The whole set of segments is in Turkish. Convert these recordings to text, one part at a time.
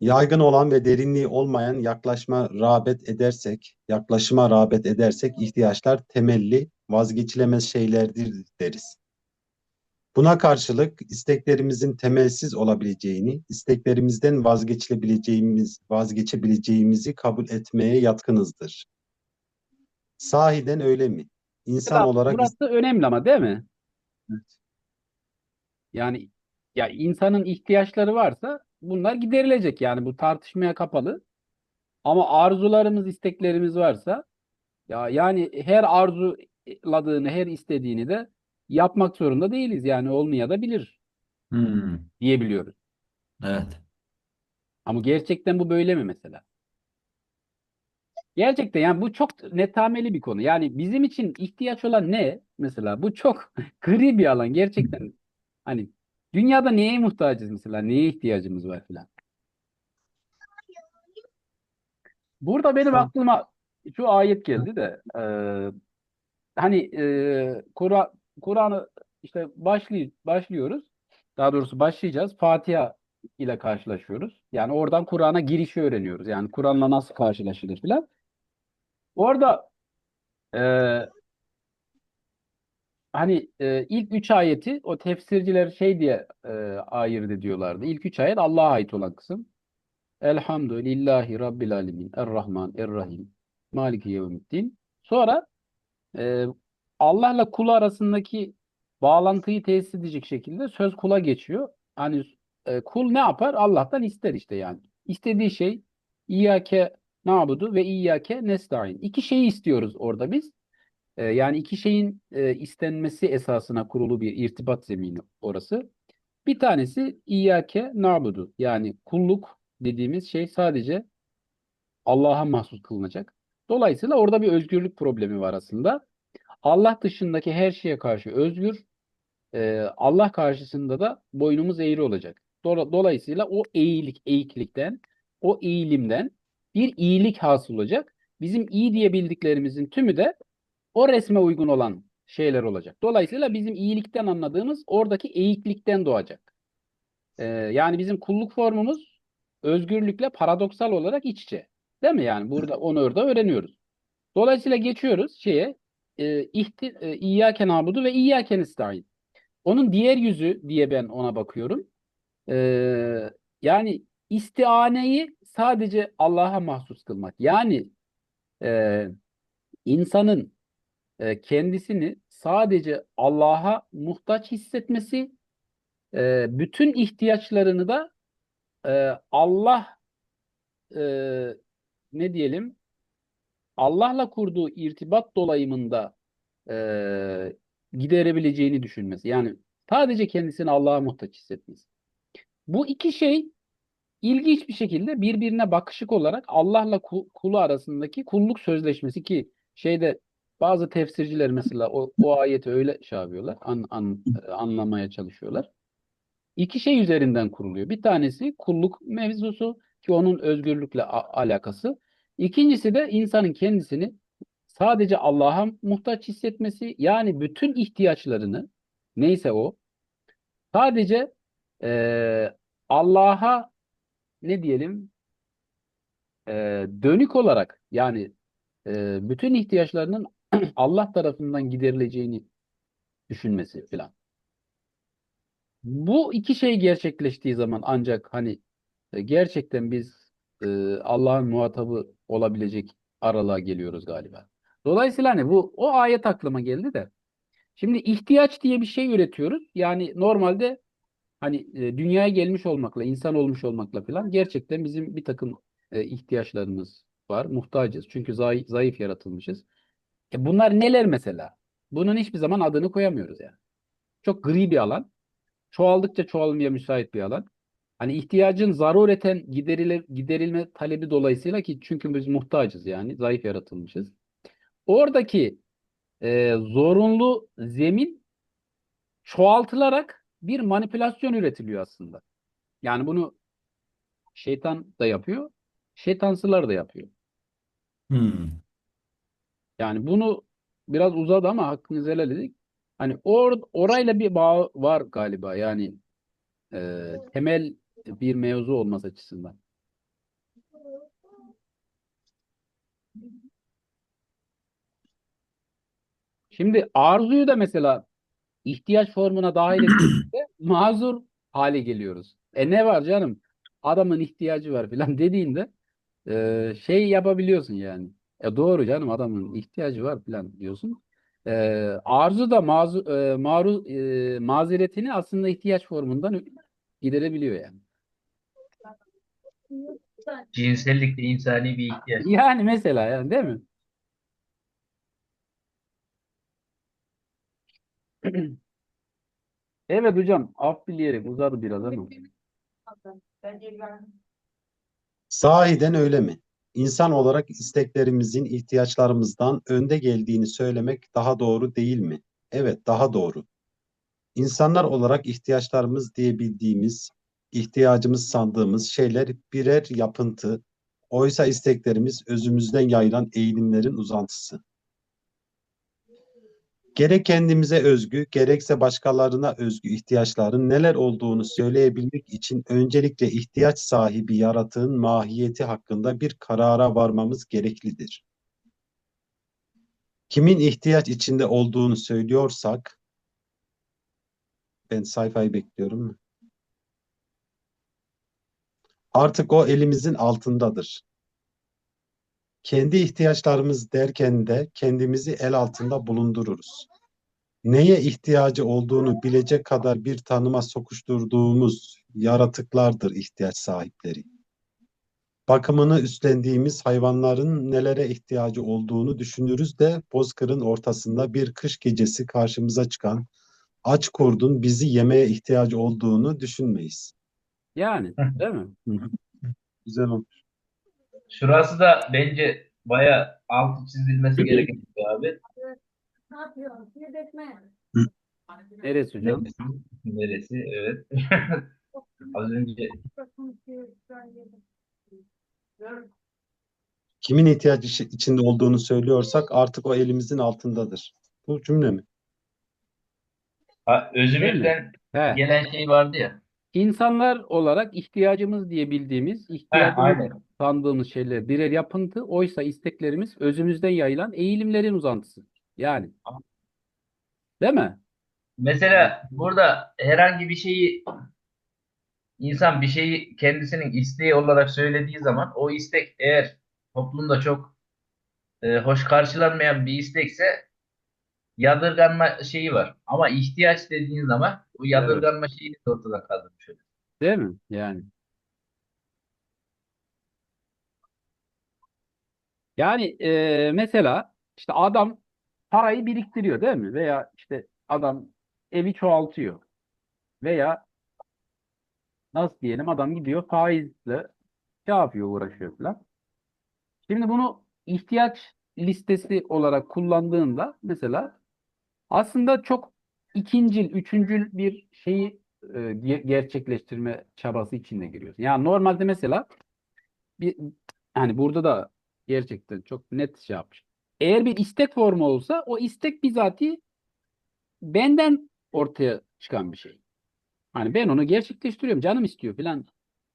yaygın olan ve derinliği olmayan yaklaşma rağbet edersek, yaklaşıma rağbet edersek ihtiyaçlar temelli, vazgeçilemez şeylerdir deriz. Buna karşılık isteklerimizin temelsiz olabileceğini, isteklerimizden vazgeçilebileceğimiz, vazgeçebileceğimizi kabul etmeye yatkınızdır. Sahiden öyle mi? İnsan Mesela olarak burası önemli ama değil mi? Evet. Yani ya insanın ihtiyaçları varsa bunlar giderilecek yani bu tartışmaya kapalı. Ama arzularımız, isteklerimiz varsa ya yani her arzuladığını, her istediğini de yapmak zorunda değiliz. Yani olmaya da bilir Hmm, diyebiliyoruz. evet. Ama gerçekten bu böyle mi mesela? Gerçekten yani bu çok netameli bir konu. Yani bizim için ihtiyaç olan ne? Mesela bu çok gri bir alan gerçekten. Hani dünyada neye muhtacız mesela? Neye ihtiyacımız var filan. Burada benim aklıma şu ayet geldi de eee, hani eee Kur'an Kur'an'ı işte başlay başlıyoruz. Daha doğrusu başlayacağız. Fatiha ile karşılaşıyoruz. Yani oradan Kur'an'a girişi öğreniyoruz. Yani Kur'an'la nasıl karşılaşılır filan. Orada eee, hani eee, ilk üç ayeti o tefsirciler şey diye eee ayırt ediyorlardı. İlk üç ayet Allah'a ait olan kısım. Elhamdülillahi Rabbil Alemin. Errahman, Errahim. Maliki Yevmiddin. Sonra e, Allah'la kulu arasındaki bağlantıyı tesis edecek şekilde söz kula geçiyor. Hani e, kul ne yapar? Allah'tan ister işte yani. İstediği şey İyyâke na'budu ve İyyâke nestaîn. İki şeyi istiyoruz orada biz. E, yani iki şeyin e, istenmesi esasına kurulu bir irtibat zemini orası. Bir tanesi İyyâke na'budu. Yani kulluk dediğimiz şey sadece Allah'a mahsus kılınacak. Dolayısıyla orada bir özgürlük problemi var aslında. Allah dışındaki her şeye karşı özgür, e, Allah karşısında da boynumuz eğri olacak. Dola- Dolayısıyla o eğilik, eğiklikten, o eğilimden bir iyilik hasıl olacak. Bizim iyi diye bildiklerimizin tümü de o resme uygun olan şeyler olacak. Dolayısıyla bizim iyilikten anladığımız oradaki eğiklikten doğacak. E, yani bizim kulluk formumuz özgürlükle paradoksal olarak iç içe. Değil mi yani? Burada onu orada öğreniyoruz. Dolayısıyla geçiyoruz şeye e, ihti, e, İyyâke na'budu ve İyyâke nestaîn. Onun diğer yüzü diye ben ona bakıyorum. E, yani istianeyi sadece Allah'a mahsus kılmak. Yani e, insanın e, kendisini sadece Allah'a muhtaç hissetmesi, e, bütün ihtiyaçlarını da e, Allah e, ne diyelim Allah'la kurduğu irtibat dolayımında e, giderebileceğini düşünmesi. Yani sadece kendisini Allah'a muhtaç hissetmesi. Bu iki şey ilginç bir şekilde birbirine bakışık olarak Allah'la ku- kulu arasındaki kulluk sözleşmesi ki şeyde bazı tefsirciler mesela o, o ayeti öyle şey yapıyorlar, an, an- anlamaya çalışıyorlar. İki şey üzerinden kuruluyor. Bir tanesi kulluk mevzusu ki onun özgürlükle alakası. İkincisi de insanın kendisini sadece Allah'a muhtaç hissetmesi yani bütün ihtiyaçlarını neyse o sadece eee, Allah'a ne diyelim eee, dönük olarak yani eee, bütün ihtiyaçlarının Allah tarafından giderileceğini düşünmesi filan. Bu iki şey gerçekleştiği zaman ancak hani e, gerçekten biz e, Allah'ın muhatabı olabilecek aralığa geliyoruz galiba. Dolayısıyla hani bu o ayet aklıma geldi de. Şimdi ihtiyaç diye bir şey üretiyoruz. Yani normalde hani e, dünyaya gelmiş olmakla, insan olmuş olmakla falan gerçekten bizim bir takım e, ihtiyaçlarımız var. Muhtacız. Çünkü zayıf, zayıf yaratılmışız. E bunlar neler mesela? Bunun hiçbir zaman adını koyamıyoruz yani. Çok gri bir alan. Çoğaldıkça çoğalmaya müsait bir alan. Hani ihtiyacın zarureten giderile, giderilme talebi dolayısıyla ki çünkü biz muhtacız yani zayıf yaratılmışız. Oradaki e, zorunlu zemin çoğaltılarak bir manipülasyon üretiliyor aslında. Yani bunu şeytan da yapıyor, şeytansılar da yapıyor. Hmm, yani bunu biraz uzadı ama hakkınızı helal edin. Hani or, orayla bir bağ var galiba. Yani e, temel bir mevzu olması açısından. Şimdi arzuyu da mesela ihtiyaç formuna dahil ettiğimizde mazur hale geliyoruz. E ne var canım? Adamın ihtiyacı var filan dediğinde e, şey yapabiliyorsun yani. E doğru canım adamın ihtiyacı var falan diyorsun. E, arzu da mazu, e, maru, e, mazeretini aslında ihtiyaç formundan giderebiliyor yani. Cinsellik de insani bir ihtiyaç. Yani mesela yani değil mi? Evet hocam af dileyerek uzadı biraz ama. Sahiden öyle mi? İnsan olarak isteklerimizin ihtiyaçlarımızdan önde geldiğini söylemek daha doğru değil mi? Evet, daha doğru. İnsanlar olarak ihtiyaçlarımız diye bildiğimiz, ihtiyacımız sandığımız şeyler birer yapıntı, oysa isteklerimiz özümüzden yayılan eğilimlerin uzantısı. Gerek kendimize özgü, gerekse başkalarına özgü ihtiyaçların neler olduğunu söyleyebilmek için öncelikle ihtiyaç sahibi yaratığın mahiyeti hakkında bir karara varmamız gereklidir. Kimin ihtiyaç içinde olduğunu söylüyorsak, ben sayfayı bekliyorum. Artık o elimizin altındadır. Kendi ihtiyaçlarımız derken de kendimizi el altında bulundururuz. Neye ihtiyacı olduğunu bilecek kadar bir tanıma sokuşturduğumuz yaratıklardır ihtiyaç sahipleri. Bakımını üstlendiğimiz hayvanların nelere ihtiyacı olduğunu düşünürüz de bozkırın ortasında bir kış gecesi karşımıza çıkan aç kurdun bizi yemeye ihtiyacı olduğunu düşünmeyiz. Yani değil mi? Güzel olmuş. Şurası da bence baya altı çizilmesi gereken bir abi. Ne yapıyorsun? Yedekme. Neresi hocam? Neresi? Neresi? Evet. Az önce Kimin ihtiyacı içi- içinde olduğunu söylüyorsak artık o elimizin altındadır. Bu cümle mi? ha, özümüzden He. gelen şey vardı ya. İnsanlar olarak ihtiyacımız diye bildiğimiz, ihtiyacımız aynen. sandığımız şeyler birer yapıntı, oysa isteklerimiz özümüzden yayılan eğilimlerin uzantısı. Yani. Değil mi? Mesela burada herhangi bir şeyi insan bir şeyi kendisinin isteği olarak söylediği zaman o istek eğer toplumda çok e, hoş karşılanmayan bir istekse yadırganma şeyi var. Ama ihtiyaç dediğin zaman o yadırganma şeyi de ortadan kaldırmış oluyor. Değil mi? Yani. Yani e, mesela işte adam parayı biriktiriyor değil mi? Veya işte adam evi çoğaltıyor. Veya nasıl diyelim adam gidiyor faizle şey yapıyor uğraşıyor falan. Şimdi bunu ihtiyaç listesi olarak kullandığında mesela aslında çok ikincil, üçüncül bir şeyi e, ge- gerçekleştirme çabası içinde giriyorsun. Yani normalde mesela bir hani burada da gerçekten çok net şey yapmış. Eğer bir istek formu olsa o istek bizatihi benden ortaya çıkan bir şey. Hani ben onu gerçekleştiriyorum, canım istiyor falan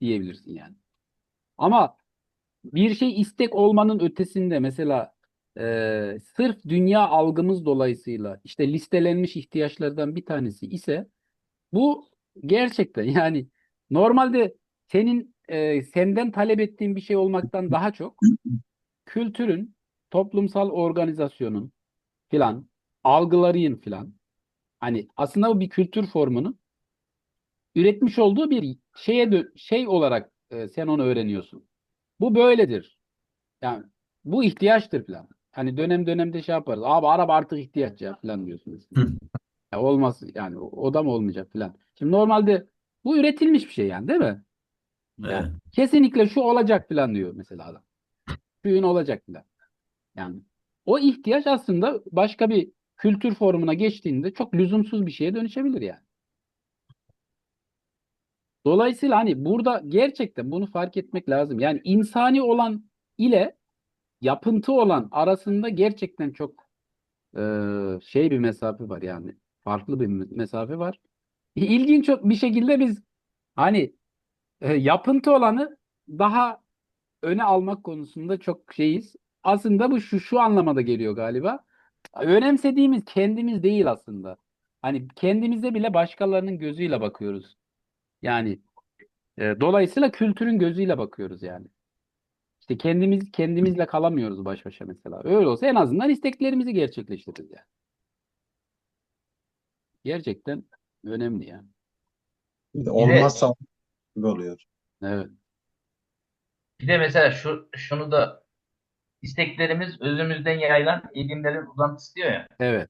diyebilirsin yani. Ama bir şey istek olmanın ötesinde mesela e, sırf dünya algımız dolayısıyla işte listelenmiş ihtiyaçlardan bir tanesi ise bu gerçekten yani normalde senin e, senden talep ettiğin bir şey olmaktan daha çok kültürün, toplumsal organizasyonun filan, algıların filan hani aslında bu bir kültür formunun üretmiş olduğu bir şeye şey olarak e, sen onu öğreniyorsun. Bu böyledir. Yani bu ihtiyaçtır falan. Hani dönem dönemde şey yaparız. Abi araba artık ihtiyaç ya falan diyorsunuz. Ya olmaz yani o da mı olmayacak falan. Şimdi normalde bu üretilmiş bir şey yani değil mi? Yani Evet. kesinlikle şu olacak falan diyor mesela adam. Şu ün olacak falan. Yani o ihtiyaç aslında başka bir kültür formuna geçtiğinde çok lüzumsuz bir şeye dönüşebilir yani. Dolayısıyla hani burada gerçekten bunu fark etmek lazım. Yani insani olan ile yapıntı olan arasında gerçekten çok e, şey bir mesafe var yani. Farklı bir me- mesafe var. İlginç bir şekilde biz hani e, yapıntı olanı daha öne almak konusunda çok şeyiz. Aslında bu şu şu anlamada geliyor galiba. Önemsediğimiz kendimiz değil aslında. Hani kendimize bile başkalarının gözüyle bakıyoruz. Yani e, dolayısıyla kültürün gözüyle bakıyoruz yani. İşte kendimiz kendimizle kalamıyoruz baş başa mesela. Öyle olsa en azından isteklerimizi gerçekleştiririz yani. Gerçekten önemli yani. Bir de olmazsa gibi oluyor. Evet. Bir de mesela şu şunu da isteklerimiz özümüzden yayılan ilimlerin uzantısı diyor ya. Evet.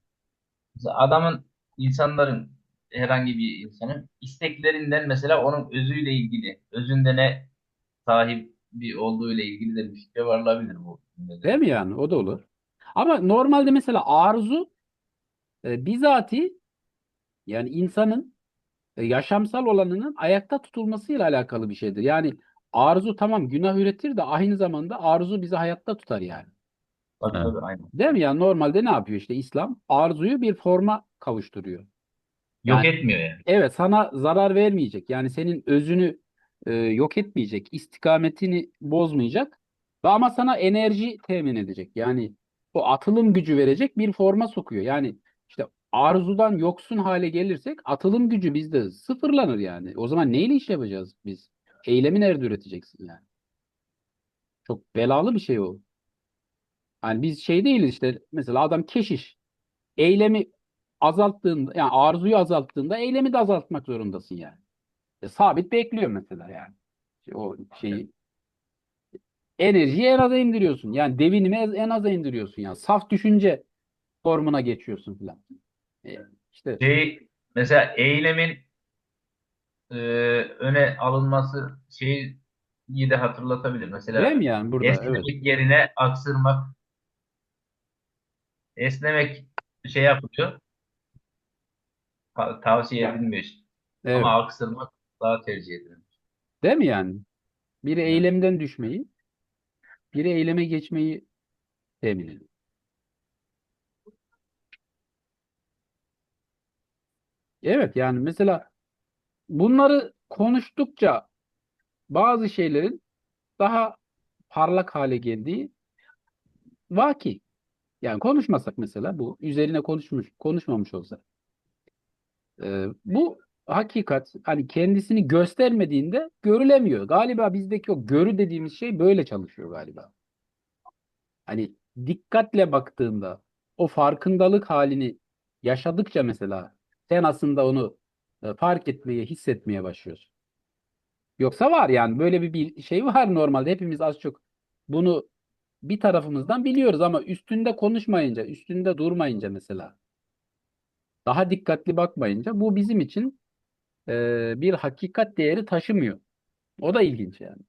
Mesela adamın, insanların, herhangi bir insanın isteklerinden mesela onun özüyle ilgili, özünde ne sahibi olduğuyla ilgili de bir fikre varılabilir bu. Değil mi yani? O da olur. Ama normalde mesela arzu e, bizatihi yani insanın e, yaşamsal olanının ayakta tutulmasıyla alakalı bir şeydir. Yani arzu tamam günah üretir de aynı zamanda arzu bizi hayatta tutar yani. Tabii Evet. tabii, aynen. Değil mi? Yani normalde ne yapıyor işte İslam? Arzuyu bir forma kavuşturuyor. Yok Yani- etmiyor yani. Evet sana zarar vermeyecek. Yani senin özünü e, yok etmeyecek, istikametini bozmayacak ve ama sana enerji temin edecek. Yani o atılım gücü verecek bir forma sokuyor. Yani işte arzudan yoksun hale gelirsek atılım gücü bizde sıfırlanır yani. O zaman neyle iş yapacağız biz? Eylemi nerede üreteceksin yani? Çok belalı bir şey o. Yani biz şey değiliz işte mesela adam keşiş. Eylemi azalttığında yani arzuyu azalttığında eylemi de azaltmak zorundasın yani. E, sabit bekliyor mesela yani. O şeyi enerjiyi en aza indiriyorsun. Yani devinimi en aza indiriyorsun yani. Saf düşünce formuna geçiyorsun filan. E, işte Şey, mesela eylemin e, öne alınması şeyi iyi de hatırlatabilir. Mesela değil mi yani burada? Evet. esnemek yerine aksırmak. Esnemek şey yapılıyor. Ta- tavsiye edilmiyor. Evet. Ama aksırmak daha tercih edilir. Değil mi yani? Biri eylemden düşmeyi, biri eyleme geçmeyi temin ediyor. Evet yani mesela bunları konuştukça bazı şeylerin daha parlak hale geldiği vaki. Yani konuşmasak mesela bu üzerine konuşmuş konuşmamış olsa e, bu hakikat hani kendisini göstermediğinde görülemiyor. Galiba bizdeki o görü dediğimiz şey böyle çalışıyor galiba. Hani dikkatle baktığında o farkındalık halini yaşadıkça mesela sen aslında onu e, fark etmeye, hissetmeye başlıyorsun. Yoksa var yani böyle bir, bir şey var normalde hepimiz az çok bunu bir tarafımızdan biliyoruz ama üstünde konuşmayınca, üstünde durmayınca mesela daha dikkatli bakmayınca bu bizim için e, bir hakikat değeri taşımıyor. O da ilginç yani.